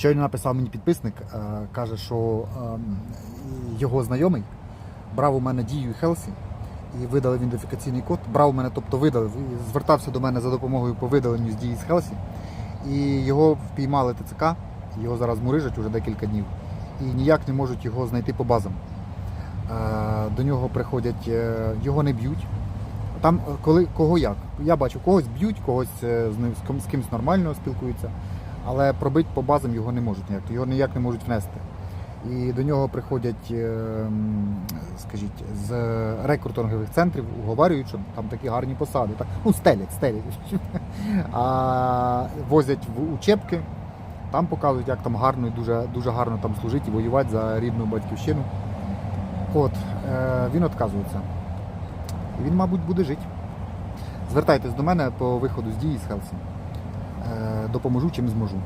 Щойно написав мені підписник, е, каже, що е, його знайомий брав у мене дію Хелсі і видали ідентифікаційний код. Брав у мене, тобто видалив, звертався до мене за допомогою по видаленню з дії з Хелсі. І його впіймали ТЦК, його зараз мурижать уже декілька днів, і ніяк не можуть його знайти по базам. Е, До нього приходять, е, його не б'ють. Там коли кого як. Я бачу, когось б'ють, когось з ним з ким- з кимось нормально спілкуються, але пробити по базам його не можуть ніяк, його ніяк не можуть внести. І до нього приходять, е, скажіть, з рекрутингових центрів, уговарюють, що там такі гарні посади. Так, ну, стелять, стелять. А возять в учебки, там показують, як там гарно і дуже, дуже гарно там служити і воювати за рідну батьківщину. От, е, він відказується. Він, мабуть, буде жити. Звертайтесь до мене по виходу з дії з Хелсі. Е, допоможу чим зможу.